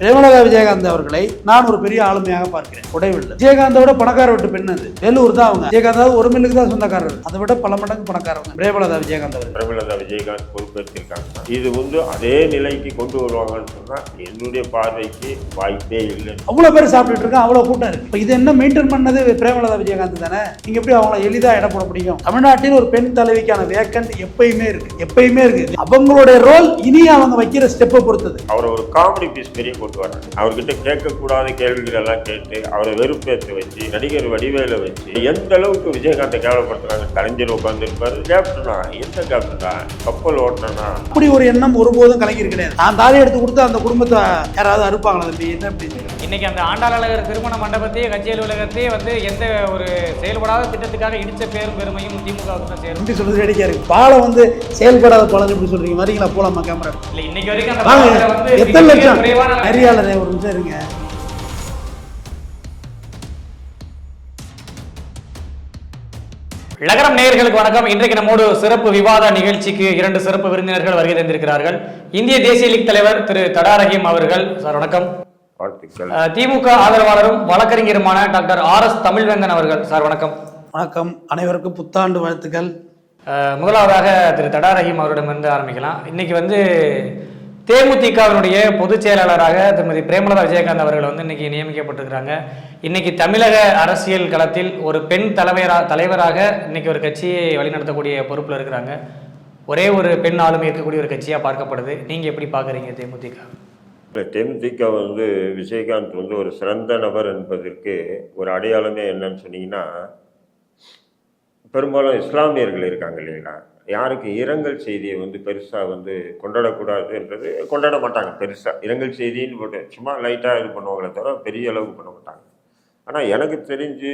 பிரேமலதா விஜயகாந்த் அவர்களை நான் ஒரு பெரிய ஆளுமையாக பார்க்கிறேன். உடைவில்லை. விஜயகாந்தை விட பணக்கார விட்டு பெண் அது. வேலூர் தான் அவங்க. விஜயகாந்தாவது ஒரு மில்லுக்கு தான் சொந்தக்காரர். அதை விட பல மடங்கு பணக்காரங்க பிரேமலதா விஜயகாந்த் அவர்கள். பிரபலதா விஜயகாந்த் பொறுப்பேற்றிருக்காங்க. இது வந்து அதே நிலைக்கு கொண்டு வருவாங்கன்னு சொன்னா என்னுடைய பார்வைக்கு வாய்ப்பே இல்லை. அவ்வளோ பேர் சாப்பிட்டுட்டு இருக்காங்க. அவ்வளோ கூட்டம் இருக்கு. இப்போ இது என்ன மெயின்டைன் பண்ணது பிரேமலதா விஜயகாந்த் தானே? நீங்க எப்படி அவங்கள எளிதாக இடம் போட முடியும்? தமிழ்நாட்டில் ஒரு பெண் தலைவிக்கான வேக்கன்ட் எப்பயுமே இருக்கு. எப்பயுமே இருக்கு. அவங்களுடைய ரோல் இனி அவங்க வைக்கிற ஸ்டெப்பை பொறுத்தது. அவரை ஒரு காமெடி பீஸ் பெரிய கொண்டு வர்றாங்க அவர்கிட்ட கேட்கக்கூடாத கேள்விகள் எல்லாம் கேட்டு அவரை வெறுப்பேற்ற வச்சு நடிகர் வடிவேல வச்சு எந்த அளவுக்கு விஜயகாந்தை கேவலப்படுத்துறாங்க கலைஞர் உட்காந்துருப்பாரு கேப்டனா? எந்த கேப்டனா? கப்பல் ஓட்டனா அப்படி ஒரு எண்ணம் ஒருபோதும் கலைஞர் கிடையாது நான் தாலி எடுத்து கொடுத்து அந்த குடும்பத்தை யாராவது அறுப்பாங்களா தம்பி? என்ன அப்படி இன்னைக்கு அந்த ஆண்டாள் அழகர் திருமண மண்டபத்தையே கட்சி அலுவலகத்தையே வந்து எந்த ஒரு செயல்படாத திட்டத்துக்காக இடிச்ச பேரும் பெருமையும் திமுகவுக்கு தான் சேரும். எப்படி சொல்றது வேடிக்கையா இருக்கு. பாலம் வந்து செயல்படாத பாலம் எப்படி சொல்றீங்க. வரீங்களா? போலாமா? கேமரா இல்ல இன்னைக்கு வரைக்கும் அந்த எத்தனை லட்சம்? குறைவான நெறியாளரே ஒரு நிமிஷம் இருங்க. லகரம் நேயர்களுக்கு வணக்கம். இன்றைக்கு நம்மோடு சிறப்பு விவாத நிகழ்ச்சிக்கு இரண்டு சிறப்பு விருந்தினர்கள் வருகை தந்திருக்கிறார்கள். இந்திய தேசிய லீக் தலைவர் திரு தடா ரஹீம் அவர்கள். சார் வணக்கம். திமுக ஆதரவாளரும் வழக்கறிஞருமான டாக்டர் ஆர் எஸ் தமிழ்வேந்தன் அவர்கள். சார் வணக்கம். வணக்கம். அனைவருக்கும் புத்தாண்டு வாழ்த்துக்கள். முதலாவதாக திரு தடா ரஹீம் அவரிடமிருந்து ஆரம்பிக்கலாம். இன்னைக்கு வந்து தேமுதிகவினுடைய பொதுச் செயலாளராக திருமதி பிரேமலதா விஜயகாந்த் அவர்கள் வந்து இன்னைக்கு நியமிக்கப்பட்டிருக்கிறாங்க. இன்னைக்கு தமிழக அரசியல் களத்தில் ஒரு பெண் தலைவரா தலைவராக இன்னைக்கு ஒரு கட்சியை வழிநடத்தக்கூடிய பொறுப்பில் இருக்கிறாங்க. ஒரே ஒரு பெண் ஆளுமை இருக்கக்கூடிய ஒரு கட்சியாக பார்க்கப்படுது. நீங்கள் எப்படி பார்க்குறீங்க தேமுதிக? இந்த தேமுதிக வந்து விஜயகாந்த் வந்து ஒரு சிறந்த நபர் என்பதற்கு ஒரு அடையாளமே என்னன்னு சொன்னீங்கன்னா பெரும்பாலும் இஸ்லாமியர்கள் இருக்காங்க இல்லைங்களா? யாருக்கு இரங்கல் செய்தியை வந்து பெருசாக வந்து கொண்டாடக்கூடாதுன்றது கொண்டாட மாட்டாங்க பெருசாக இரங்கல் செய்தின்னு போட்டு சும்மா லைட்டாக இது பண்ணுவாங்களே தவிர பெரிய அளவுக்கு பண்ண மாட்டாங்க. ஆனால் எனக்கு தெரிஞ்சு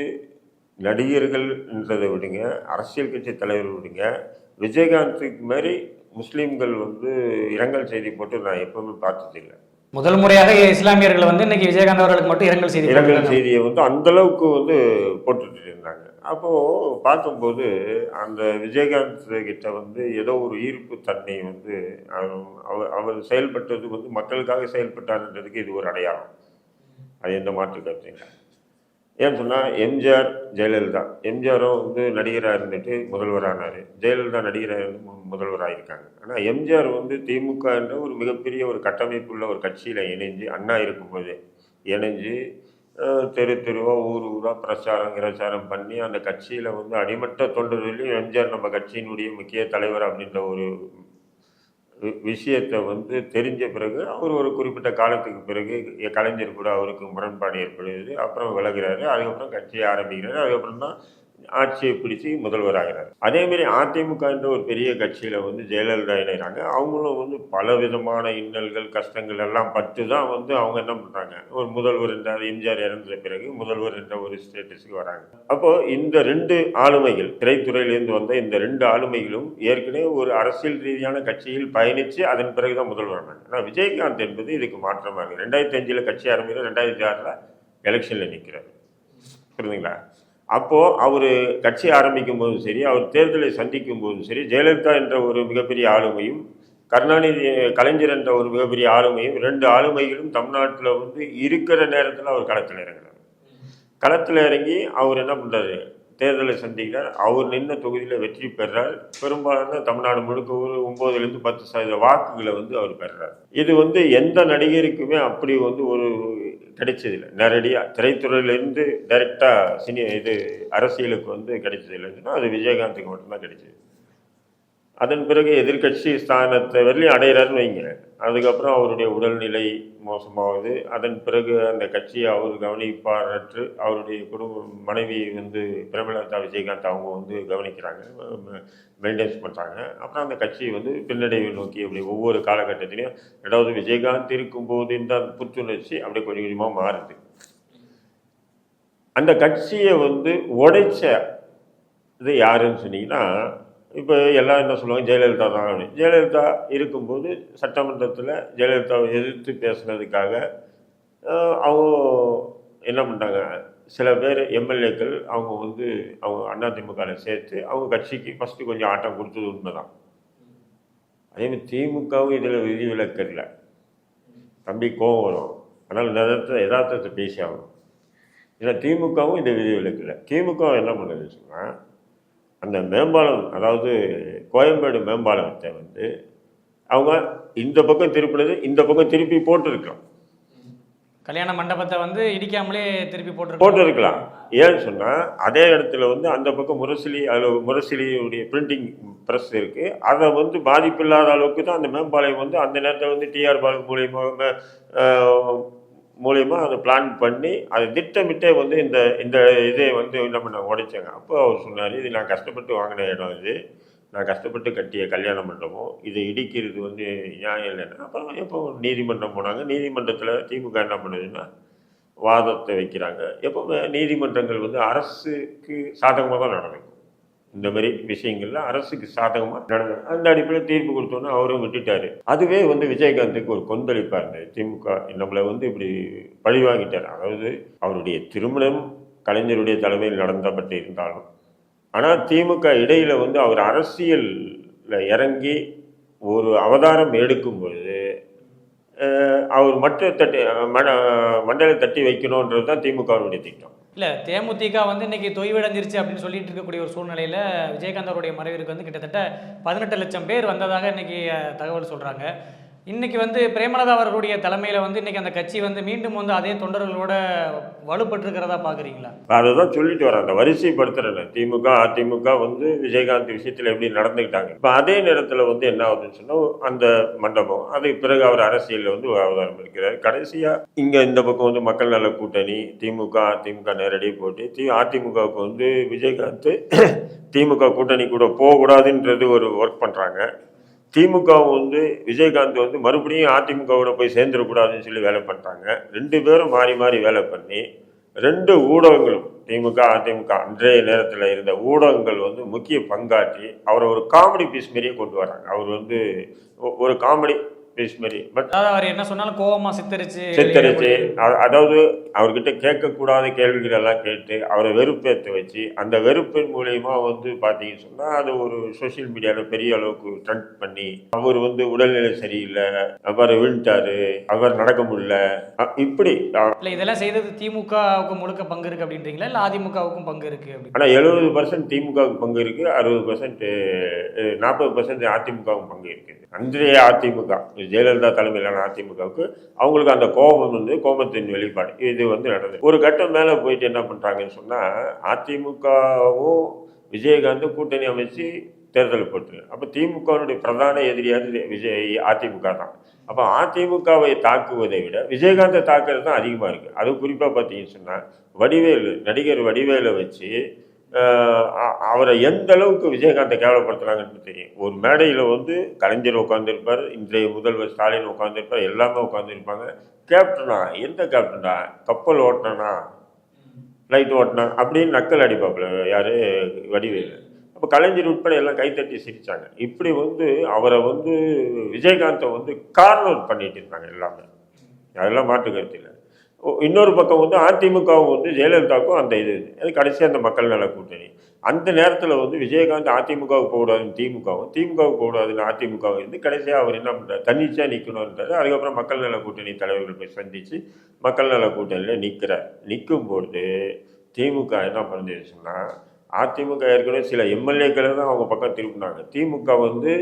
நடிகர்கள்ன்றதை விடுங்க அரசியல் கட்சி தலைவர் விடுங்க விஜயகாந்துக்கு மாதிரி முஸ்லீம்கள் வந்து இரங்கல் செய்தி போட்டு நான் எப்பவுமே பார்த்ததில்லை முதல் முறையாக இஸ்லாமியர்கள் வந்து இன்னைக்கு விஜயகாந்த் அவர்களுக்கு மட்டும் இரங்கல் செய்தி இரங்கல். செய்தியை வந்து அந்த அளவுக்கு வந்து போட்டுட்டு இருந்தாங்க. அப்போது பார்க்கும்போது அந்த விஜயகாந்த் கிட்ட வந்து ஏதோ ஒரு ஈர்ப்பு தன்மை வந்து அவர்- அவர் அவர் செயல்பட்டது வந்து மக்களுக்காக செயல்பட்டார்ன்றதுக்கு இது ஒரு அடையாளம். அது எந்த மாற்று கருத்து இல்லை. ஏன்னு சொன்னால் எம்ஜிஆர் ஜெயலலிதா. எம்ஜிஆரும் வந்து நடிகராக இருந்துட்டு முதல்வரானார். ஜெயலலிதா நடிகராக இருந்து மு- முதல்வராக இருக்காங்க ஆனால் எம்ஜிஆர் வந்து திமுக என்ற ஒரு மிகப்பெரிய ஒரு கட்டமைப்புள்ள ஒரு கட்சியில் இணைஞ்சு அண்ணா இருக்கும்போது இணைஞ்சு தெரு தெருவாக ஊர் ஊராக பிரச்சாரம் பிரச்சாரம் பண்ணி அந்த கட்சியில் வந்து அடிமட்ட தொண்டர்களையும் எம்ஜிஆர் நம்ம கட்சியினுடைய முக்கிய தலைவர் அப்படின்ற ஒரு வி- விஷயத்தை வந்து தெரிஞ்ச பிறகு அவர் ஒரு குறிப்பிட்ட காலத்துக்கு பிறகு கலைஞர் கூட அவருக்கு முரண்பாடு ஏற்படுது. அப்புறம் விலகிறாரு. அதுக்கப்புறம் கட்சியை ஆரம்பிக்கிறாரு. அதுக்கப்புறம் தான் ஆட்சியை பிடிச்சி முதல்வராகிறார் அதேமாரி அதிமுக என்ற ஒரு பெரிய கட்சியில் வந்து ஜெயலலிதா இணைகிறாங்க. அவங்களும் வந்து பல விதமான இன்னல்கள் கஷ்டங்கள் எல்லாம் பட்டு தான் வந்து அவங்க என்ன பண்ணுறாங்க ஒரு முதல்வர் என்ற எம்ஜிஆர் இறந்த பிறகு முதல்வர் என்ற ஒரு ஸ்டேட்டஸுக்கு வராங்க. அப்போ இந்த ரெண்டு ஆளுமைகள் திரைத்துறையிலேருந்து வந்த இந்த ரெண்டு ஆளுமைகளும் ஏற்கனவே ஒரு அரசியல் ரீதியான கட்சியில் பயணித்து அதன் பிறகு தான் முதல்வர் ஆனாங்க. ஆனால் விஜயகாந்த் என்பது இதுக்கு மாற்றமாக இருக்குது ரெண்டாயிரத்தி அஞ்சில் கட்சி ஆரம்பிக்கிறார் ரெண்டாயிரத்தி ஆறில் எலெக்ஷனில் நிற்கிறார் புரியுதுங்களா அப்போது அவர் கட்சி ஆரம்பிக்கும் போதும் சரி அவர் தேர்தலை சந்திக்கும் போதும் சரி ஜெயலலிதா என்ற ஒரு மிகப்பெரிய ஆளுமையும் கருணாநிதி கலைஞர் என்ற ஒரு மிகப்பெரிய ஆளுமையும் ரெண்டு ஆளுமைகளும் தமிழ்நாட்டில் வந்து இருக்கிற நேரத்தில் அவர் களத்தில் இறங்குறார். களத்தில் இறங்கி அவர் என்ன பண்ணுறாரு தேர்தலை சந்திக்கிறார். அவர் நின்ற தொகுதியில் வெற்றி பெறார். பெரும்பாலான தமிழ்நாடு முழுக்க ஒரு ஒம்போதுலேருந்து பத்து சதவீத வாக்குகளை வந்து அவர் பெறுறார் இது வந்து எந்த நடிகருக்குமே அப்படி வந்து ஒரு கிடைச்சதில்லை. நேரடியாக திரைத்துறையிலேருந்து டைரெக்டாக சினி இது அரசியலுக்கு வந்து கிடைச்சதில்லைன்னு சொன்னால் அது விஜயகாந்துக்கு மட்டும்தான் கிடைச்சது. அதன் பிறகு எதிர்க்கட்சி ஸ்தானத்தை வரலையும் அடையிறாருன்னு வைங்க அதுக்கப்புறம் அவருடைய உடல்நிலை மோசமாகுது. அதன் பிறகு அந்த கட்சியை அவர் கவனிப்பாரற்று அவருடைய குடும்ப மனைவி வந்து பிரேமலதா விஜயகாந்த் அவங்க வந்து கவனிக்கிறாங்க. மெயின்டைன்ஸ் பண்ணுறாங்க அப்புறம் அந்த கட்சி வந்து பின்னடைவை நோக்கி அப்படி ஒவ்வொரு காலகட்டத்திலையும் ரெண்டாவது விஜயகாந்த் இருக்கும்போது இந்த புத்துணர்ச்சி அப்படியே கொஞ்சம் கொஞ்சமாக மாறுது. அந்த கட்சியை வந்து உடைச்ச இது யாருன்னு சொன்னீங்கன்னா இப்போ எல்லாம் என்ன சொல்லுவாங்க? ஜெயலலிதா தான் அப்படின்னு. ஜெயலலிதா இருக்கும்போது சட்டமன்றத்தில் ஜெயலலிதாவை எதிர்த்து பேசுனதுக்காக அவங்க என்ன பண்ணிட்டாங்க சில பேர் எம்எல்ஏக்கள் அவங்க வந்து அவங்க அதிமுகவில் சேர்த்து அவங்க கட்சிக்கு ஃபஸ்ட்டு கொஞ்சம் ஆட்டம் கொடுத்தது உண்மைதான். அதே மாதிரி திமுகவும் இதில் விதிவிலக்கு இல்லை. தம்பி கோவம் வரும். அதனால் நேரத்தில் யதார்த்தத்தை பேசி ஆகணும் ஏன்னா திமுகவும் இந்த விதிவிலக்கில் திமுக என்ன பண்ணுது சொன்னால் அந்த மேம்பாலம் அதாவது கோயம்பேடு மேம்பாலத்தை வந்து அவங்க இந்த பக்கம் திருப்பினது இந்த பக்கம் திருப்பி போட்டிருக்கலாம். கல்யாண மண்டபத்தை வந்து இடிக்காமலே திருப்பி போட்டு போட்டிருக்கலாம். ஏன்னு சொன்னால் அதே இடத்துல வந்து அந்த பக்கம் முரசிலி அதில் முரசிலியுடைய பிரிண்டிங் ப்ரெஸ் இருக்குது அதை வந்து பாதிப்பில்லாத அளவுக்கு தான் அந்த மேம்பாளையம் வந்து அந்த நேரத்தில் வந்து டிஆர் பாலு மூலியமாக மூலயமா அதை பிளான் பண்ணி அதை திட்டமிட்டே வந்து இந்த இந்த இதை வந்து என்ன பண்ண உடைச்சாங்க. அப்போ அவர் சொன்னார் இது நான் கஷ்டப்பட்டு வாங்கின இடம் இது. நான் கஷ்டப்பட்டு கட்டிய கல்யாண மண்டபம். இதை இடிக்கிறது வந்து நியாயம் இல்லைன்னா அப்புறம் எப்போ நீதிமன்றம் போனாங்க. நீதிமன்றத்தில் திமுக என்ன பண்ணுதுன்னா வாதத்தை வைக்கிறாங்க. எப்போவுமே நீதிமன்றங்கள் வந்து அரசுக்கு சாதகமாக தான் நடக்கும். இந்த மாதிரி விஷயங்கள்ல அரசுக்கு சாதகமாக நடக்கும் அந்த அடிப்படையில் தீர்ப்பு கொடுத்தோன்னே அவரும் விட்டுட்டாரு. அதுவே வந்து விஜயகாந்துக்கு ஒரு கொந்தளிப்பாக இருந்தது. திமுக நம்மளை வந்து இப்படி பழி வாங்கிட்டார். அதாவது அவருடைய திருமணம் கலைஞருடைய தலைமையில் நடந்தப்பட்டு இருந்தாலும் ஆனால் திமுக இடையில வந்து அவர் அரசியலில் இறங்கி ஒரு அவதாரம் எடுக்கும் பொழுது அவர் மற்ற தட்டி மண்டலை தட்டி வைக்கணுன்றது தான் திமுகவுடைய திட்டம். இல்லை தேமுதிக வந்து இன்னைக்கு தொய்வடைஞ்சிருச்சு அப்படின்னு சொல்லிட்டு இருக்கக்கூடிய ஒரு சூழ்நிலையில் விஜயகாந்த் அவருடைய மறைவிற்கு வந்து கிட்டத்தட்ட பதினெட்டு லட்சம் பேர் வந்ததாக இன்னைக்கு தகவல் சொல்கிறாங்க இன்றைக்கி வந்து பிரேமலதா அவர்களுடைய தலைமையில் வந்து இன்றைக்கி அந்த கட்சி வந்து மீண்டும் வந்து அதே தொண்டர்களோட வலுப்பட்டுருக்கிறதா பார்க்குறீங்களா அதுதான் சொல்லிட்டு வரேன் அந்த வரிசைப்படுத்துறேன். திமுக அதிமுக வந்து விஜயகாந்த் விஷயத்தில் எப்படி நடந்துக்கிட்டாங்க. இப்போ அதே நேரத்தில் வந்து என்ன ஆகுதுன்னு சொன்னால் அந்த மண்டபம். அதுக்கு பிறகு அவர் அரசியலில் வந்து அவதாரம் இருக்கிறார் கடைசியாக இங்கே இந்த பக்கம் வந்து மக்கள் நல கூட்டணி திமுக அதிமுக நேரடியாக போட்டு. தி அதிமுகவுக்கு வந்து விஜயகாந்த் திமுக கூட்டணி கூட போகக்கூடாதுன்றது ஒரு ஒர்க் பண்ணுறாங்க திமுக வந்து விஜயகாந்த் வந்து மறுபடியும் அதிமுகவோட போய் சேர்ந்துடக்கூடாதுன்னு சொல்லி வேலை பண்ணுறாங்க ரெண்டு பேரும் மாறி மாறி வேலை பண்ணி ரெண்டு ஊடகங்களும் திமுக அதிமுக அன்றைய நேரத்தில் இருந்த ஊடகங்கள் வந்து முக்கிய பங்காற்றி அவரை ஒரு காமெடி பீஸ் மாரியே கொண்டு வராங்க. அவர் வந்து ஒரு காமெடி பீஸ் மாரி பட் அவர் என்ன சொன்னாலும் கோவமா சித்தரிச்சு சித்தரிச்சு அதாவது அவர்கிட்ட கேட்கக்கூடாத கேள்விகள் எல்லாம் கேட்டு அவரை வெறுப்பேற்ற வச்சு அந்த வெறுப்பின் மூலியமா வந்து பார்த்தீங்கன்னு சொன்னா அது ஒரு சோஷியல் மீடியாவில் பெரிய அளவுக்கு ட்ரெண்ட் பண்ணி அவர் வந்து உடல்நிலை சரியில்லை அவர் விழுந்துட்டாரு அவர் நடக்க முடியல இப்படி. இல்ல இதெல்லாம் செய்தது திமுகவுக்கு முழுக்க பங்கு இருக்கு அப்படின்றீங்களா? இல்ல அதிமுகவுக்கும் பங்கு இருக்கு ஆனால் எழுபது பர்சன்ட் திமுகவுக்கு பங்கு இருக்கு அறுபது பர்சன்ட் நாற்பது பர்சன்ட் அதிமுகவுக்கு பங்கு இருக்குது. அன்றைய அதிமுக. ஜெயலலிதா தலைமையிலான அதிமுகவுக்கு அவங்களுக்கு அந்த கோபம் வந்து கோபத்தின் வெளிப்பாடு. இது வந்து நடந்தது. ஒரு கட்டம் மேலே போயிட்டு என்ன பண்ணுறாங்கன்னு சொன்னால் அதிமுகவும் விஜயகாந்தும் கூட்டணி அமைச்சு தேர்தல் போட்டு அப்போ திமுகவினுடைய பிரதான எதிரியாவது விஜய் அதிமுக தான். அப்போ அதிமுகவை தாக்குவதை விட விஜயகாந்தை தாக்குறது தான் அதிகமாக இருக்குது அது குறிப்பாக பார்த்தீங்கன்னு சொன்னால் வடிவேலு நடிகர் வடிவேலை வச்சு அவரை எந்த அளவுக்கு விஜயகாந்தை கேவலப்படுத்துறாங்கன்னு தெரியும். ஒரு மேடையில் வந்து கலைஞர் உட்காந்துருப்பார் இன்றைய முதல்வர் ஸ்டாலின் உட்காந்துருப்பார் எல்லாமே உட்காந்துருப்பாங்க கேப்டனா எந்த கேப்டனா? கப்பல் ஓட்டினா லைட் ஓட்டினா? அப்படின்னு நக்கல் அடிப்பாப்புல யார்? வடிவேலு. அப்போ கலைஞர் உட்பட எல்லாம் கைத்தட்டி சிரித்தாங்க இப்படி வந்து அவரை வந்து விஜயகாந்தை வந்து கார்னர் பண்ணிட்டு இருந்தாங்க எல்லாமே. அதெல்லாம் மாற்று கருத்து இன்னொரு பக்கம் வந்து அதிமுகவும் வந்து ஜெயலலிதாவுக்கும் அந்த இது. அது கடைசியாக அந்த மக்கள் நல கூட்டணி. அந்த நேரத்தில் வந்து விஜயகாந்த் அதிமுகவுக்கு போகக்கூடாதுன்னு திமுகவும் திமுகவுக்கு போகக்கூடாதுன்னு அதிமுகவும் இருந்து கடைசியாக அவர் என்ன பண்ணுறாரு தன்னிச்சையாக நிற்கணுன்றது அதுக்கப்புறம் மக்கள் நல கூட்டணி தலைவர்கள் போய் சந்தித்து மக்கள் நல கூட்டணியில் நிற்கிறார் நிற்கும்போது திமுக என்ன பண்ணுது சொன்னால் அதிமுக ஏற்கனவே சில எம்எல்ஏக்களை தான் அவங்க பக்கம் திரும்பினாங்க திமுக வந்து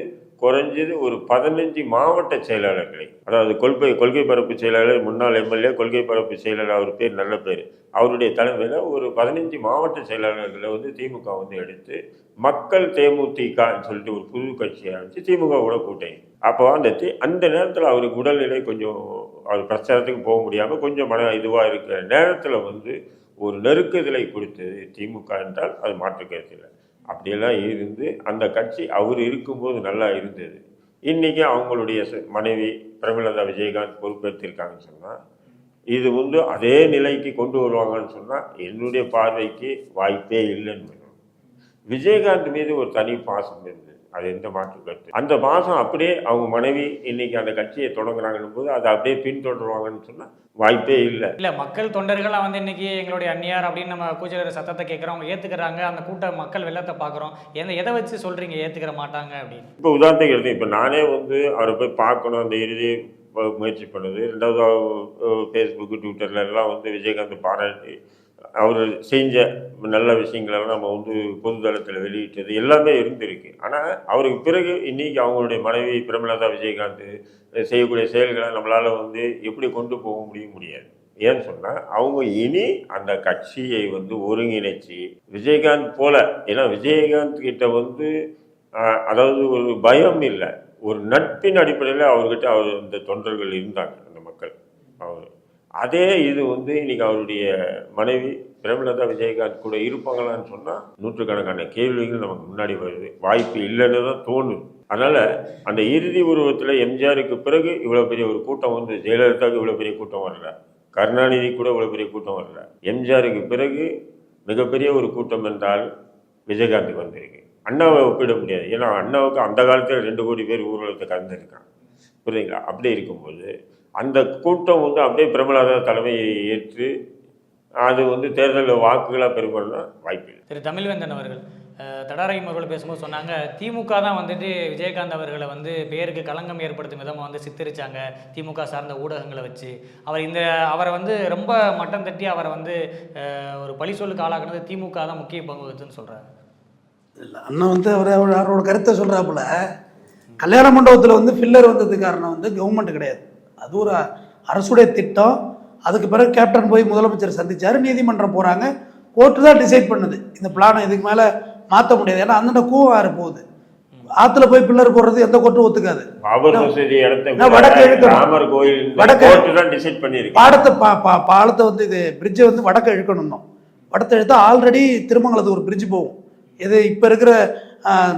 குறைஞ்சது ஒரு பதினஞ்சு மாவட்ட செயலாளர்களை அதாவது கொள்கை கொள்கை பரப்பு செயலாளர் முன்னாள் எம்எல்ஏ கொள்கை பரப்பு செயலாளர் அவர் பேர் நல்ல பேர். அவருடைய தலைமையில் ஒரு பதினஞ்சு மாவட்ட செயலாளர்களை வந்து திமுக வந்து எடுத்து மக்கள் தேமுதிகன்னு சொல்லிட்டு ஒரு புது கட்சியை ஆரம்பிச்சு திமுக கூட கூட்டணி. அப்போ அந்த தி அந்த நேரத்தில் அவருக்கு உடல்நிலை கொஞ்சம் அவர் பிரச்சாரத்துக்கு போக முடியாமல் கொஞ்சம் மன இதுவாக இருக்கிற நேரத்தில் வந்து ஒரு நெருக்குதலை கொடுத்தது திமுக என்றால் அது மாற்று இல்லை. அப்படியெல்லாம் இருந்து அந்த கட்சி அவர் இருக்கும்போது நல்லா இருந்தது. இன்றைக்கி அவங்களுடைய மனைவி பிரேமலதா விஜயகாந்த் பொறுப்பேற்றிருக்காங்கன்னு சொன்னால் இது வந்து அதே நிலைக்கு கொண்டு வருவாங்கன்னு சொன்னால் என்னுடைய பார்வைக்கு வாய்ப்பே இல்லைன்னு. விஜயகாந்த் மீது ஒரு தனி பாசம் இருந்தது. அது எந்த மாற்று கருத்து? அந்த பாசம் அப்படியே அவங்க மனைவி இன்னைக்கு அந்த கட்சியை தொடங்குறாங்கன்னும் போது அதை அப்படியே பின்தொடருவாங்கன்னு சொன்னால் வாய்ப்பே இல்லை. இல்ல மக்கள் தொண்டர்கள்லாம் வந்து இன்னைக்கு எங்களுடைய அந்நியார் அப்படின்னு நம்ம கூச்சலிற சத்தத்தை கேட்குறோம் அவங்க ஏத்துக்கிறாங்க. அந்த கூட்ட மக்கள் வெள்ளத்தை பார்க்குறோம் எந்த எதை வச்சு சொல்றீங்க? ஏத்துக்கிற மாட்டாங்க அப்படின்னு. இப்போ உதாரணத்துக்கு எடுத்து இப்போ நானே வந்து அவரை போய் பார்க்கணும் அந்த இறுதி முயற்சி பண்ணுது. ரெண்டாவது ஃபேஸ்புக்கு ட்விட்டர்ல எல்லாம் வந்து விஜயகாந்த் பாராட்டி அவர் செஞ்ச நல்ல விஷயங்களெல்லாம் நம்ம வந்து பொதுதளத்தில் வெளியிட்டது எல்லாமே இருந்திருக்கு. ஆனால் அவருக்கு பிறகு இன்றைக்கி அவங்களுடைய மனைவி பிரமலதா விஜயகாந்த் செய்யக்கூடிய செயல்களை நம்மளால் வந்து எப்படி கொண்டு போக முடியும் முடியாது. ஏன்னு சொன்னால் அவங்க இனி அந்த கட்சியை வந்து ஒருங்கிணைச்சு விஜயகாந்த் போல. ஏன்னா விஜயகாந்த் கிட்ட வந்து அதாவது ஒரு பயம் இல்லை. ஒரு நட்பின் அடிப்படையில் அவர்கிட்ட அவர் இந்த தொண்டர்கள் இருந்தாங்க அந்த மக்கள். அவர். அதே இது வந்து இன்னைக்கு அவருடைய மனைவி பிரேமலதா விஜயகாந்த் கூட இருப்பாங்களான்னு சொன்னால் நூற்றுக்கணக்கான கேள்விகள் நமக்கு முன்னாடி வருது. வாய்ப்பு இல்லைன்னு தான் தோணுது. அதனால் அந்த இறுதி உருவத்தில் எம்ஜிஆருக்கு பிறகு இவ்வளோ பெரிய ஒரு கூட்டம் வந்து ஜெயலலிதாவுக்கு இவ்வளோ பெரிய கூட்டம் வரல. கருணாநிதி கூட இவ்வளோ பெரிய கூட்டம் வரல. எம்ஜிஆருக்கு பிறகு மிகப்பெரிய ஒரு கூட்டம் என்றால் விஜயகாந்துக்கு வந்திருக்கு. அண்ணாவை ஒப்பிட முடியாது. ஏன்னா அண்ணாவுக்கு அந்த காலத்தில் ரெண்டு கோடி பேர் ஊர்வலத்தை கலந்துருக்கான் புரியுதுங்களா? அப்படி இருக்கும்போது அந்த கூட்டம் வந்து அப்படியே பிரபலாத தலைமையை ஏற்று அது வந்து தேர்தலில் வாக்குகளாக பெருமாள்னா வாய்ப்பு இல்லை திரு தமிழ்வேந்தன் அவர்கள் அஹ், தடாரகம் அவர்கள் பேசும்போது சொன்னாங்க திமுக தான் வந்துட்டு விஜயகாந்த் அவர்களை வந்து பேருக்கு களங்கம் ஏற்படுத்தும் விதமாக வந்து சித்தரிச்சாங்க திமுக சார்ந்த ஊடகங்களை வச்சு. அவர் இந்த அவரை வந்து ரொம்ப மட்டம் தட்டி அவரை வந்து ஒரு பழி சொல்லுக்கு ஆளாக்குனது திமுக தான் முக்கிய பங்கு வச்சுன்னு சொல்கிறாங்க இல்லை அண்ணன் வந்து அவர் அவர் அவரோட கருத்தை சொல்கிறாப்புல கல்யாண மண்டபத்தில் வந்து ஃபில்லர் வந்தது காரணம் வந்து கவர்மெண்ட் கிடையாது. அது ஒரு அரசுடைய திட்டம். அதுக்கு பிறகு கேப்டன் போய் முதலமைச்சர் சந்திச்சார். நீதிமன்றம் போகிறாங்க கோர்ட்டு தான் டிசைட் பண்ணுது. இந்த பிளானை இதுக்கு மேலே மாற்ற முடியாது. ஏன்னா அந்தண்ட கூவாறு போகுது. ஆற்றுல போய் பில்லர் போடுறது எந்த கோர்ட்டும் ஒத்துக்காது. பாடத்தை பாலத்தை வந்து இது பிரிட்ஜை வந்து வடக்க இழுக்கணும். வடத்தை இழுத்தா ஆல்ரெடி திருமங்கலத்துக்கு ஒரு பிரிட்ஜ் போகும். இது இப்போ இருக்கிற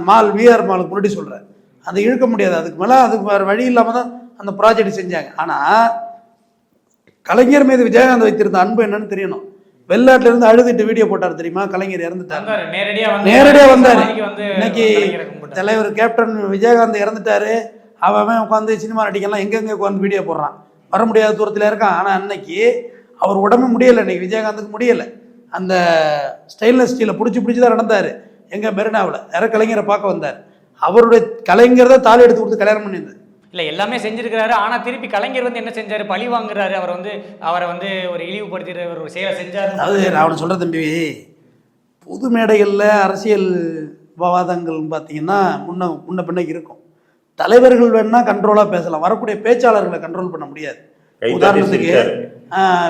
மால் விஆர் மாலுக்கு முன்னாடி சொல்கிறேன் அதை இழுக்க முடியாது. அதுக்கு மேலே அதுக்கு வேறு வழி இல்லாமல் தான் அந்த ப்ராஜெக்ட் செஞ்சாங்க. ஆனால் கலைஞர் மீது விஜயகாந்த் வைத்திருந்த அன்பு என்னன்னு தெரியணும். வெளிநாட்டுல இருந்து அழுதுட்டு வீடியோ போட்டார் தெரியுமா? கலைஞர் இறந்துட்டார். நேரடியா வந்தாரு. இன்னைக்கு. தலைவர் கேப்டன் விஜயகாந்த் இறந்துட்டாரு. அவன் உட்காந்து சினிமா நடிக்கலாம் எங்கெங்க உட்காந்து வீடியோ போடுறான். வர முடியாத தூரத்தில் இருக்கான். ஆனால் அன்னைக்கு அவர் உடம்பு முடியலை. இன்னைக்கு விஜயகாந்துக்கு முடியலை. அந்த ஸ்டெயின்லெஸ் ஸ்டீலை பிடிச்சி பிடிச்சி தான் நடந்தார். எங்கே மெரினாவில். யார கலைஞரை பார்க்க வந்தார். அவருடைய கலைஞர் தான் தாலி எடுத்து கொடுத்து கல்யாணம் பண்ணியிருந்தது இல்ல எல்லாமே செஞ்சிருக்கிறாரு. ஆனா திருப்பி கலைஞர் வந்து என்ன செஞ்சாரு? பழி வாங்குறாரு. அவர் வந்து அவரை வந்து ஒரு இழிவுபடுத்திற ஒரு செயலை செஞ்சாரு. அதாவது நான் அவனை சொல்கிறேன் தம்பி. பொது மேடைகளில் அரசியல் விவாதங்கள் பார்த்தீங்கன்னா முன்ன முன்ன பின்ன இருக்கும். தலைவர்கள் வேணா கண்ட்ரோலாக பேசலாம். வரக்கூடிய பேச்சாளர்களை கண்ட்ரோல் பண்ண முடியாது. உதாரணத்துக்கு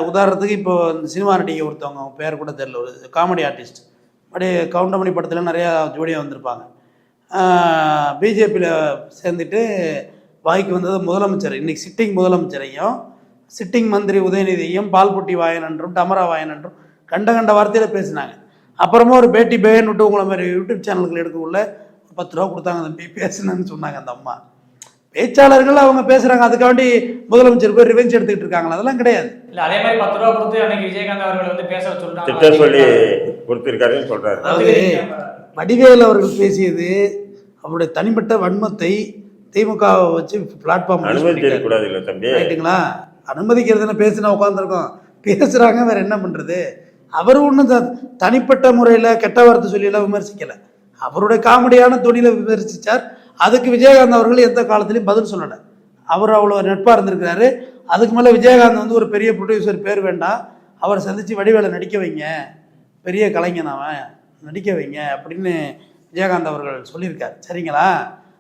உதாரணத்துக்கு இப்போ இந்த சினிமா நடிகை ஒருத்தவங்க பேர் கூட தெரியல. ஒரு காமெடி ஆர்டிஸ்ட் அப்படியே கவுண்டமணி படத்தில் நிறையா ஜோடியாக வந்திருப்பாங்க. பிஜேபியில் சேர்ந்துட்டு வாய்க்கு வந்தது முதலமைச்சர். இன்னைக்கு சிட்டிங் முதலமைச்சரையும் சிட்டிங் மந்திரி உதயநிதியையும் பால்பொட்டி வாயன் என்றும் டமரா வாயன் என்றும் கண்ட கண்ட வார்த்தையில் பேசினாங்க. அப்புறமா ஒரு பேட்டி பேன் விட்டு உங்களை மாதிரி யூடியூப் சேனல்கள் எடுக்கக்குள்ள பத்து ரூபா கொடுத்தாங்க தம்பி பேசுனேன்னு சொன்னாங்க அந்த அம்மா. பேச்சாளர்கள் அவங்க பேசுகிறாங்க அதுக்காண்டி முதலமைச்சர் போய் ரிவெஞ்ச் எடுத்துக்கிட்டு இருக்காங்களா? அதெல்லாம் கிடையாது. இல்ல அதே மாதிரி பத்து ரூபா கொடுத்து அன்னைக்கு விஜயகாந்த் அவர்கள் வந்து பேச திட்ட சொல்லி கொடுத்துருக்காருன்னு சொல்றாரு. அதாவது வடிவேல் அவர்கள் பேசியது அவருடைய தனிப்பட்ட வன்மத்தை திமுகவை வச்சு பிளாட்ஃபார்ம் அனுமதிக்கக்கூடாது இல்லை தம்பி. ரைட்டுங்களா அனுமதிக்கிறதுன்னு பேசினா உட்காந்துருக்கோம் பேசுகிறாங்க வேற என்ன பண்ணுறது அவர் ஒன்றும் தனிப்பட்ட முறையில் கெட்ட வார்த்தை சொல்லியெல்லாம் விமர்சிக்கலை. அவருடைய காமெடியான துணியில் விமர்சித்தார் அதுக்கு விஜயகாந்த் அவர்கள் எந்த காலத்துலையும் பதில் சொல்லலை. அவர் அவ்வளோ நட்பாக இருந்திருக்கிறாரு. அதுக்கு மேலே விஜயகாந்த் வந்து ஒரு பெரிய ப்ரொடியூசர் பேர் வேண்டாம். அவரை சந்தித்து வடிவேலை நடிக்க வைங்க. பெரிய கலைஞன் அவன். நடிக்க வைங்க அப்படின்னு விஜயகாந்த் அவர்கள் சொல்லியிருக்கார். சரிங்களா?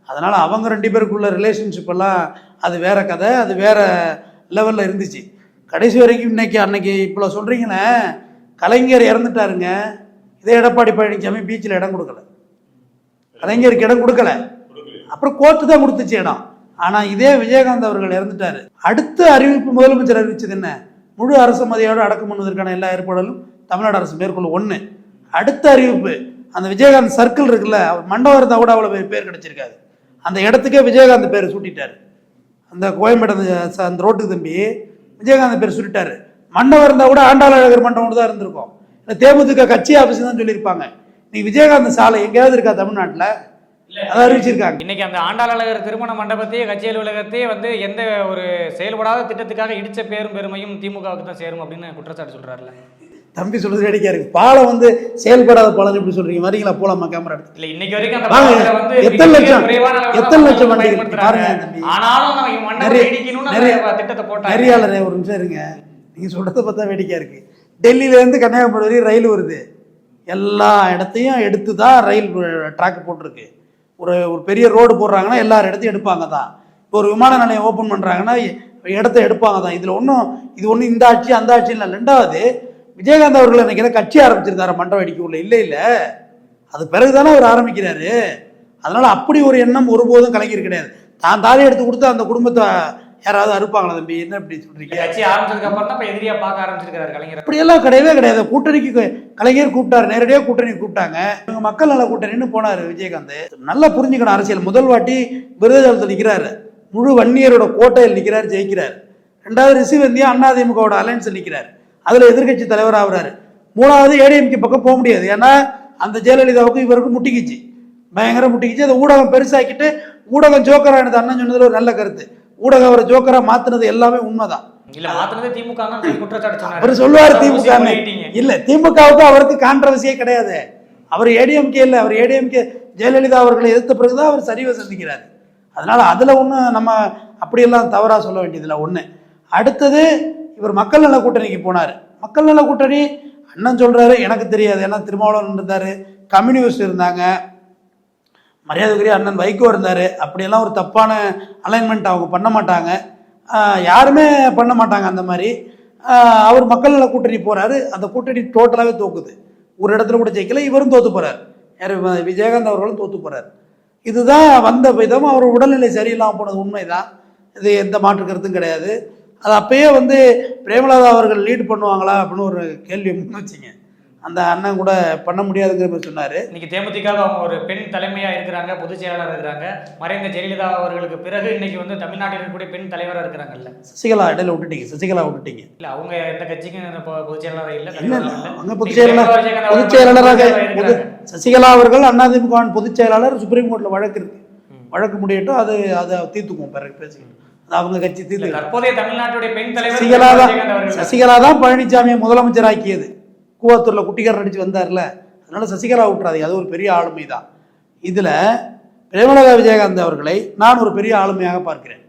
அதனால் அவங்க ரெண்டு பேருக்குள்ள ரிலேஷன்ஷிப் எல்லாம் அது வேற கதை அது வேற லெவலில் இருந்துச்சு. கடைசி வரைக்கும் இன்னைக்கு அன்னைக்கு இப்போ சொல்கிறீங்களே கலைஞர் இறந்துட்டாருங்க. இதே எடப்பாடி பழனிசாமி பீச்சில் இடம் கொடுக்கல. கலைஞருக்கு இடம் கொடுக்கல. அப்புறம் கோர்ட்டு தான் கொடுத்துச்சு இடம். ஆனால் இதே விஜயகாந்த் அவர்கள் இறந்துட்டாரு. அடுத்த அறிவிப்பு முதலமைச்சர் அறிவிச்சது என்ன? முழு அரசு மதியோடு அடக்கம் பண்ணுவதற்கான எல்லா ஏற்பாடுகளும் தமிழ்நாடு அரசு மேற்கொள்ள ஒன்று அடுத்த அறிவிப்பு அந்த விஜயகாந்த் சர்க்கிள் இருக்குல்ல அவர் மண்டபம் இருந்தால் கூட அவ்வளோ பேர் பேர் கிடைச்சிருக்காது. அந்த இடத்துக்கே விஜயகாந்த் பேர் சூட்டிட்டாரு. அந்த கோயம்பேடு அந்த ரோட்டுக்கு தம்பி விஜயகாந்த் பேர் சொல்லிட்டாரு மண்டபம் இருந்தால் கூட ஆண்டாள் அழகர் மண்டபம் தான் இருந்திருக்கும். இல்லை தேமுதிக கட்சி ஆஃபீஸ் தான் சொல்லியிருப்பாங்க. நீ விஜயகாந்த் சாலை எங்கேயாவது இருக்கா தமிழ்நாட்டில்? அதை அறிவிச்சிருக்காங்க. இன்னைக்கு அந்த ஆண்டாளர் திருமண மண்டபத்தையே கட்சி அலுவலகத்தையே வந்து எந்த ஒரு செயல்படாத திட்டத்துக்காக இடிச்ச பேரும் பெருமையும் திமுகவுக்கு தான் சேரும் அப்படின்னு குற்றச்சாட்டு சொல்றாருல தம்பி சொல்றது வேடிக்கையா இருக்கு. பாலம் வந்து செயல்படாத பாலம் எப்படி சொல்றீங்க? வரீங்களா? போலாமா? கேமரா எடுத்து. இல்ல இன்னைக்கு வரைக்கும் எத்தனை லட்சம்? எத்தனை லட்சம்? பயன்படுத்துறாங்க. பாருங்க தம்பி. ஆனாலும் நிறைய- நிறைய- திட்டத்தை போட்டாங்க. நெறியாளரே ஒரு நிமிஷம் இருங்க. நீங்க சொல்றத பார்த்தா வேடிக்கையா இருக்கு. டெல்லியில இருந்து கன்னியாகுமரி வரையும் ரயில் வருது. எல்லா இடத்தையும் எடுத்து தான் ரயில் ட்ராக் போட்டிருக்கு. ஒரு ஒரு பெரிய ரோடு போடுறாங்கன்னா எல்லா இடத்தையும் எடுப்பாங்க தான் இப்போ ஒரு விமான நிலையம் ஓப்பன் பண்ணுறாங்கன்னா இடத்த எடுப்பாங்க தான் இதில் ஒன்றும் இது ஒன்றும் இந்த ஆட்சி அந்த ஆட்சி இல்லை. ரெண்டாவது விஜயகாந்த் அவர்கள் நினைக்கிற கட்சி ஆரம்பிச்சிருந்தாரு மண்டப வெடிக்க இல்லை இல்லை. அது பிறகு தானே அவர் ஆரம்பிக்கிறாரு. அதனால அப்படி ஒரு எண்ணம் ஒருபோதும் கலைஞர் கிடையாது. தான் தாலி எடுத்து கொடுத்து அந்த குடும்பத்தை யாராவது அறுப்பாங்களா தம்பி? என்ன இப்படி சொல்றீங்க? கட்சி ஆரம்பிச்சதுக்கு அப்புறம் தான் எதிரியா பார்க்க ஆரம்பிச்சிருக்காரு கலைஞர். அப்படியெல்லாம் கிடையவே கிடையாது. கூட்டணிக்கு கலைஞர் கூப்பிட்டாரு. நேரடியாக கூட்டணி கூப்பிட்டாங்க. இவங்க மக்கள் நல கூட்டணின்னு போனாரு விஜயகாந்த். நல்லா புரிஞ்சுக்கணும் அரசியல். முதல் வாட்டி விருதுகளத்தில் நிற்கிறாரு முழு வன்னியரோட கோட்டையில் நிற்கிறார் ஜெயிக்கிறார். ரெண்டாவது ரிசிவந்தியா அதிமுகவோட அலைன்ஸில் நிற்கிறார் அதில் எதிர்க்கட்சி தலைவர் ஆகுறாரு. மூணாவது ஏடிஎம்கே பக்கம் போக முடியாது. ஏன்னா அந்த ஜெயலலிதாவுக்கும் இவருக்கும் முட்டிக்கிச்சு. பயங்கர முட்டிக்கிச்சு. அதை ஊடகம் பெருசாக்கிட்டு ஊடகம் ஜோக்கரா எனக்கு அண்ணன் சொன்னதுல ஒரு நல்ல கருத்து. ஊடகம் அவரை ஜோக்கரா மாத்துனது எல்லாமே உண்மைதான். அவர் சொல்லுவார் திமுக. இல்ல திமுகவுக்கு அவருக்கு கான்ட்ரவர்சியே கிடையாது. அவர் ஏடிஎம்கே இல்ல. அவர் ஏடிஎம்கே ஜெயலலிதா அவர்களை எதிர்த்த பிறகுதான் அவர் சரிவை சந்திக்கிறார். அதனால அதுல ஒன்றும் நம்ம அப்படியெல்லாம் தவறா சொல்ல வேண்டியதில்லை. ஒண்ணு. அடுத்தது இவர் மக்கள் நல கூட்டணிக்கு போனார். மக்கள் நல கூட்டணி அண்ணன் சொல்கிறாரு எனக்கு தெரியாது ஏன்னா திருமாவளவன் இருந்தார் கம்யூனிஸ்ட் இருந்தாங்க. மரியாதைக்குரிய அண்ணன் வைகோ இருந்தார். அப்படியெல்லாம் ஒரு தப்பான அலைன்மெண்ட் அவங்க பண்ண மாட்டாங்க. யாருமே பண்ண மாட்டாங்க அந்த மாதிரி. அவர் மக்கள் நல கூட்டணி போகிறாரு அந்த கூட்டணி டோட்டலாகவே தோக்குது. ஒரு இடத்துல கூட ஜெயிக்கல இவரும் தோத்து போகிறார் யார் விஜயகாந்த் அவர்களும் தோத்து போகிறார் இதுதான் வந்த விதம். அவர் உடல்நிலை சரியில்லாமல் போனது உண்மைதான். இது எந்த மாற்று கருத்தும் கிடையாது. அது அப்பயே வந்து பிரேமலதா அவர்கள் லீட் பண்ணுவாங்களா அப்படின்னு ஒரு கேள்வி வச்சிங்க. அந்த அண்ணன் கூட பண்ண முடியாதுங்கிற மாதிரி சொன்னார். இன்னைக்கு தேமுதிக அவங்க ஒரு பெண் தலைமையா இருக்கிறாங்க பொதுச் செயலாளர் இருக்கிறாங்க. மறைந்த ஜெயலலிதா அவர்களுக்கு பிறகு இன்னைக்கு வந்து தமிழ்நாட்டில் இருக்கக்கூடிய பெண் தலைவரா இருக்கிறாங்கல்ல. சசிகலா இடையில விட்டுட்டீங்க சசிகலா விட்டுட்டீங்க. இல்ல அவங்க எந்த கட்சிக்கும் பொதுச் செயலாளர் இல்ல. அவங்க பொதுச் செயலாளர் பொதுச் செயலாளராக. சசிகலா அவர்கள் அதிமுகவின் பொதுச் செயலாளர் சுப்ரீம் கோர்ட்ல வழக்கு இருக்கு. வழக்கு முடியட்டும் அது அதை தீர்த்துக்குவோம் பிறகு பேசிக்கணும் அது அவங்க கட்சி தீர்த்து தற்போதைய தமிழ்நாட்டுடைய பெண் தலைவர் சசிகலா தான் சசிகலா தான் பழனிசாமியை முதலமைச்சர் ஆக்கியது கூவத்தூர்ல குட்டிக்காரர் அடிச்சு வந்தார்ல. அதனால சசிகலா விட்டுறாதீங்க அது ஒரு பெரிய ஆளுமை தான் இதுல பிரேமலதா விஜயகாந்த் அவர்களை நான் ஒரு பெரிய ஆளுமையாக பார்க்கிறேன்.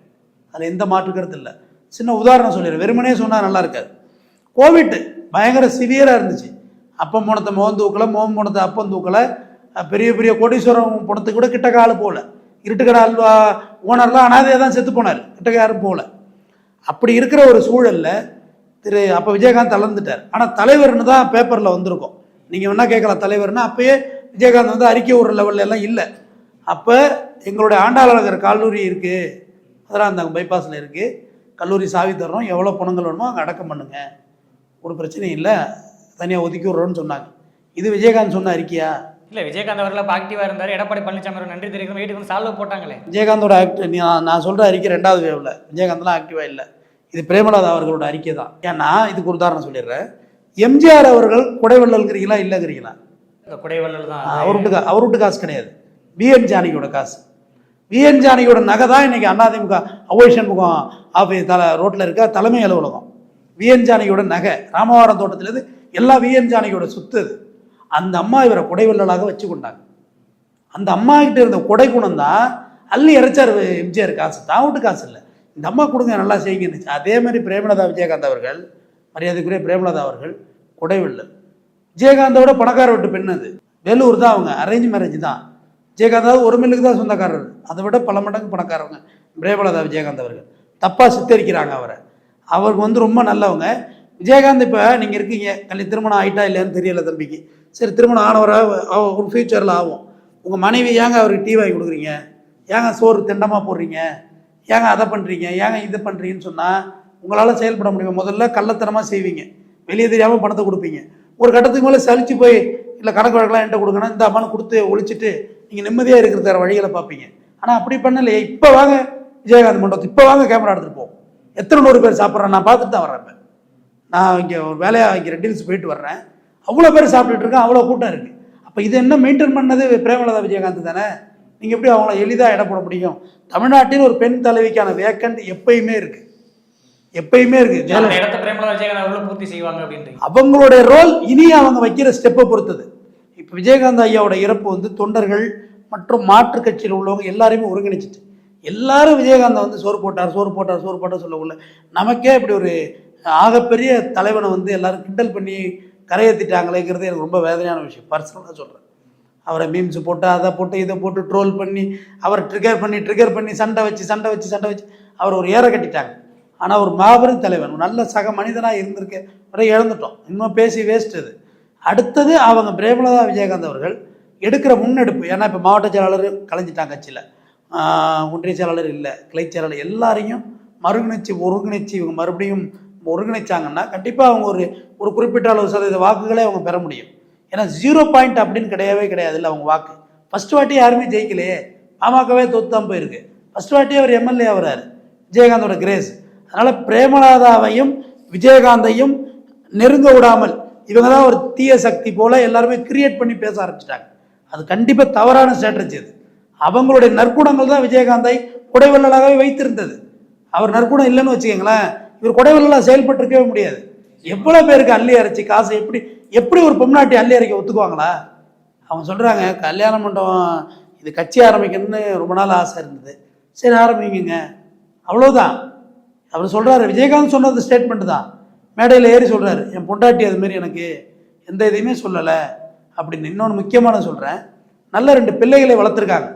அதுல எந்த மாற்று கருத்து இல்லை. சின்ன உதாரணம் சொல்லிடுறேன். வெறுமனே சொன்னா நல்லா இருக்காது. கோவிட் பயங்கர சிவியரா இருந்துச்சு. அப்பம் போனத்தை மோகம் தூக்கல மோகம் போனத்தை அப்பம் தூக்கல. பெரிய பெரிய கோடீஸ்வரம் போனத்துக்கு கூட கிட்டக்க ஆள் போகல இருட்டுக்கடை அல்வா ஓனர்லாம் அனாதையாக தான் செத்து போனார். கிட்டக்க யாரும் போகல. அப்படி இருக்கிற ஒரு சூழல்ல திரு அப்போ விஜயகாந்த் தளர்ந்துட்டார். ஆனால் தலைவர்னு தான் பேப்பரில் வந்திருக்கும். நீங்கள் வேணால் கேட்கலாம் தலைவர்னு அப்போயே விஜயகாந்த் வந்து அறிக்கை ஒரு லெவலில் எல்லாம் இல்லை. அப்போ எங்களுடைய ஆண்டாளர் கல்லூரி இருக்குது அதெல்லாம் அந்த பைபாஸில் இருக்குது கல்லூரி சாவி தர்றோம். எவ்வளோ பணங்கள் வேணுமோ அங்கே அடக்கம் பண்ணுங்கள் ஒரு பிரச்சனையும் இல்லை. தனியாக ஒதுக்கி விட்றோன்னு சொன்னாங்க. இது விஜயகாந்த் சொன்ன அறிக்கையா? இல்ல விஜயகாந்த் அவர்கள் அப்ப ஆக்டிவா இருந்தாரு. எடப்பாடி பழனிசாமி அவர்கள் நன்றி தெரிவிக்கணும். வீட்டுக்கு சால்வ் போட்டாங்களே. விஜயகாந்தோட ஆக்ட் நான் சொல்கிற அறிக்கை ரெண்டாவது வேவில் விஜயகாந்த்லாம் ஆக்டிவாக இல்லை. இது பிரேமலதா அவர்களோட அறிக்கை தான். ஏன்னா இதுக்கு ஒரு உதாரணம் சொல்லிடுறேன். எம்ஜிஆர் அவர்கள் குடைவள்ளல்ங்கிறீங்களா இல்லைங்கிறீங்களா? குடைவள்ளல் தான். அவர் வீட்டு கா அவர் வீட்டு காசு கிடையாது. பிஎன் ஜானகியோட காசு. பிஎன் ஜானகியோட நகை தான் இன்னைக்கு அதிமுக அவ்வை சண்முகம் ஆஃபீஸ் தலை ரோட்டில் இருக்க தலைமை அலுவலகம். விஎன் ஜானகியோட நகை. ராமவாரம் தோட்டத்திலேருந்து எல்லாம் விஎன் ஜானகியோட சொத்து அது. அந்த அம்மா இவரை குடைவள்ளலாக வச்சு கொண்டாங்க அந்த அம்மா கிட்ட இருந்த கொடை குணம் தான் அள்ளி இறைச்சார் எம்ஜிஆர் காசு. தான் வீட்டு காசு இல்லை. இந்த அம்மா கொடுங்க நல்லா செய்யுங்கன்னு அதே மாதிரி பிரேமலதா விஜயகாந்த் அவர்கள் மரியாதைக்குரிய பிரேமலதா அவர்கள் கொடைவள்ளல் விஜயகாந்தோட பணக்கார விட்டு பெண் அது. வேலூர் தான் அவங்க. அரேஞ்ச் மேரேஜ் தான். விஜயகாந்தாவது ஒரு மில்லுக்கு தான் சொந்தக்காரர். அதை விட பல மடங்கு பணக்காரவங்க பிரேமலதா விஜயகாந்த் அவர்கள். தப்பாக சித்தரிக்கிறாங்க அவரை. அவருக்கு வந்து ரொம்ப நல்லவங்க. விஜயகாந்த் இப்போ நீங்கள் இருக்கீங்க. கல்வி திருமணம் ஆகிட்டா இல்லையான்னு தெரியல தம்பிக்கு. சரி திருமணம் ஆனவராக ஒரு ஃப்யூச்சரில் ஆகும். உங்கள் மனைவி ஏங்க அவருக்கு டீ வாங்கி கொடுக்குறீங்க? ஏங்க சோறு திண்டமாக போடுறீங்க? ஏங்க அதை பண்ணுறீங்க ஏங்க இது பண்ணுறீங்கன்னு சொன்னால் உங்களால் செயல்பட முடியும்? முதல்ல கள்ளத்தனமாக செய்வீங்க. வெளியே தெரியாமல் பணத்தை கொடுப்பீங்க. ஒரு கட்டத்துக்கு மேலே சலிச்சு போய் இல்லை கணக்கு வழக்கெலாம் என்கிட்ட கொடுக்கணும் இந்த அம்மானு கொடுத்து ஒழிச்சிட்டு நீங்கள் நிம்மதியாக இருக்கிற தர வழிகளை பார்ப்பீங்க. ஆனால் அப்படி பண்ணலையே. இப்போ வாங்க விஜயகாந்த் மண்டபத்து இப்போ வாங்க கேமரா எடுத்துகிட்டு போவோம் எத்தனை நூறு பேர் சாப்பிட்றேன் நான் பார்த்துட்டு தான் வரேன் நான் இங்கே ஒரு வேலையாக இங்கே ரெட் ஹில்ஸ் போயிட்டு வர்றேன். அவ்வளோ பேர் சாப்பிட்டுட்டு இருக்கேன் அவ்வளோ கூட்டம் இருக்குது அப்போ இது என்ன மெயின்டைன் பண்ணது? பிரேமலதா விஜயகாந்த் தானே? நீங்கள் எப்படி அவங்கள எளிதாக இட போட முடியும்? தமிழ்நாட்டில் ஒரு பெண் தலைவிக்கான வேக்கண்ட் எப்பயுமே இருக்குது எப்பயுமே இருக்கு. அவங்களுடைய ரோல் இனி அவங்க வைக்கிற ஸ்டெப்பை பொறுத்தது. இப்போ விஜயகாந்த் ஐயாவோட இறப்பு வந்து தொண்டர்கள் மற்றும் மாற்று கட்சியில் உள்ளவங்க எல்லாரையுமே ஒருங்கிணைச்சிட்டு எல்லாரும் விஜயகாந்தை வந்து சோறு போட்டார் சோறு போட்டார் சோறு போட்டார் சொல்லக்குள்ள நமக்கே இப்படி ஒரு ஆகப்பெரிய தலைவனை வந்து எல்லாரும் கிண்டல் பண்ணி கரையேற்றிட்டாங்களேங்கிறது எனக்கு ரொம்ப வேதனையான விஷயம். பர்சனலாக சொல்கிறேன் அவரை மீம்ஸ் போட்டு அதை போட்டு இதை போட்டு ட்ரோல் பண்ணி அவரை ட்ரிகர் பண்ணி ட்ரிகர் பண்ணி சண்டை வச்சு சண்டை வச்சு சண்டை வச்சு அவர் ஒரு ஏற கட்டிட்டாங்க. ஆனால் ஒரு மாபெரும் தலைவன் நல்ல சக மனிதனாக இருந்திருக்க வரை இழந்துட்டோம். இன்னும் பேசி வேஸ்ட் இது. அடுத்தது அவங்க பிரேமலதா விஜயகாந்த் அவர்கள் எடுக்கிற முன்னெடுப்பு ஏன்னா இப்போ மாவட்ட செயலாளர் கலைஞ்சிட்டாங்க கட்சியில். ஒன்றிய செயலாளர் இல்லை கிளை செயலாளர் எல்லாரையும் மறுங்கிணைச்சு ஒருங்கிணைச்சு இவங்க மறுபடியும் ஒருங்கிணைச்சாங்கன்னா கண்டிப்பாக அவங்க ஒரு ஒரு குறிப்பிட்ட அளவு சதவீத வாக்குகளே அவங்க பெற முடியும். ஏன்னா ஜீரோ பாயிண்ட் அப்படின்னு கிடையவே கிடையாது இல்லை அவங்க வாக்கு. ஃபஸ்ட் வாட்டி யாருமே ஜெயிக்கலையே. பாமகவே தோத்து தான் போயிருக்கு. ஃபர்ஸ்ட் வாட்டி அவர் எம்எல்ஏ ஆகிறாரு. விஜயகாந்தோட கிரேஸ் அதனால் பிரேமலாதாவையும் விஜயகாந்தையும் நெருங்க விடாமல் இவங்க தான் ஒரு தீய சக்தி போல் எல்லாருமே கிரியேட் பண்ணி பேச ஆரம்பிச்சிட்டாங்க. அது கண்டிப்பாக தவறான ஸ்ட்ராட்டஜி அது. அவங்களுடைய நற்குணங்கள் தான் விஜயகாந்தை குடைவள்ளலாகவே வைத்திருந்தது. அவர் நற்குணம் இல்லைன்னு வச்சுக்கோங்களேன். இவர் குடைவள்ளலாக செயல்பட்டுருக்கவே முடியாது. எவ்வளோ பேருக்கு அள்ளி அரைச்சி காசு எப்படி எப்படி ஒரு பொம்னாட்டி அள்ளி அரைக்க ஒத்துக்குவாங்களா? அவங்க சொல்கிறாங்க கல்யாண மண்டபம் இது கட்சி ஆரம்பிக்கணும்னு ரொம்ப நாள் ஆசை இருந்தது. சரி ஆரம்பிங்க அவ்வளோதான் அவர் சொல்கிறாரு விஜயகாந்த் சொன்னது ஸ்டேட்மெண்ட் தான். மேடையில் ஏறி சொல்கிறாரு என் பொண்டாட்டி அதுமாரி எனக்கு எந்த இதையுமே சொல்லலை. அப்படின்னு இன்னொன்று முக்கியமான சொல்கிறேன் நல்ல ரெண்டு பிள்ளைகளை வளர்த்துருக்காங்க.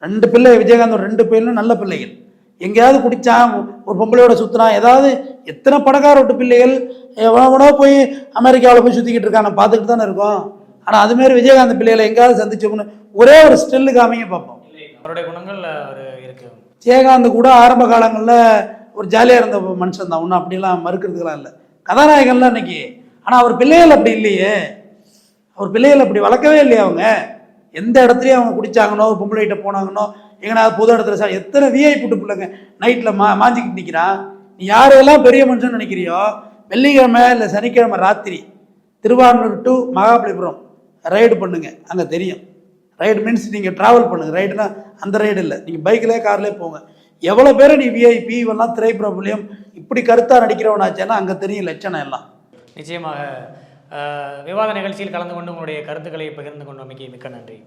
ரெண்டு பிள்ளை விஜயகாந்த் ரெண்டு பிள்ளைகளும் நல்ல பிள்ளைகள். எங்கேயாவது குடிச்சான் ஒரு பொம்பளையோட சுற்றுறான் ஏதாவது எத்தனை பணக்கார விட்டு பிள்ளைகள் எவனோ போய் அமெரிக்காவில் போய் சுற்றிக்கிட்டு இருக்காங்க பார்த்துக்கிட்டு தானே இருக்கோம். ஆனால் அதுமாரி விஜயகாந்த் பிள்ளைகளை எங்கேயாவது சந்திச்சோம்னு ஒரே ஒரு ஸ்டில்லு காமிங்க பார்ப்போம். அவருடைய குணங்கள் இருக்கு. விஜயகாந்த் கூட ஆரம்ப காலங்களில் ஒரு ஜாலியாக இருந்த மனுஷன் தான். ஒன்றும் அப்படிலாம் மறுக்கிறதுக்கெல்லாம் இல்லை. கதாநாயகன்லாம் இன்னைக்கு ஆனால் அவர் பிள்ளைகள் அப்படி இல்லையே. அவர் பிள்ளைகள் அப்படி வளர்க்கவே இல்லையே அவங்க. எந்த இடத்துலையும் அவங்க குடிச்சாங்கனோ பொம்பளைகிட்ட போனாங்கன்னோ எங்கன்னா பொது இடத்துல சார் எத்தனை விஐ புட்டு பிள்ளைங்க நைட்டில் மா மாஞ்சிக்கிட்டு நிற்கிறான் நீ யாரெல்லாம் பெரிய மனுஷன் நினைக்கிறியோ? வெள்ளிக்கிழமை இல்லை சனிக்கிழமை ராத்திரி திருவாரூர் டு மகாபலிபுரம். ரைடு பண்ணுங்க அங்கே தெரியும். ரைடு மீன்ஸ் நீங்கள் ட்ராவல் பண்ணுங்கள் ரைடுனா அந்த ரைடு இல்லை. நீங்கள் பைக்லேயே கார்லேயே போங்க. எவ்வளோ பேரை நீ விஐபி இவெல்லாம் திரைப்பிரபலியம் இப்படி கருத்தாக நடிக்கிறவனாச்சேன்னா அங்கே தெரியும் லட்சணம் எல்லாம். நிச்சயமாக விவாத நிகழ்ச்சியில் கலந்து கொண்டு உங்களுடைய கருத்துக்களை பகிர்ந்து கொண்டமைக்கு மிக்க நன்றி.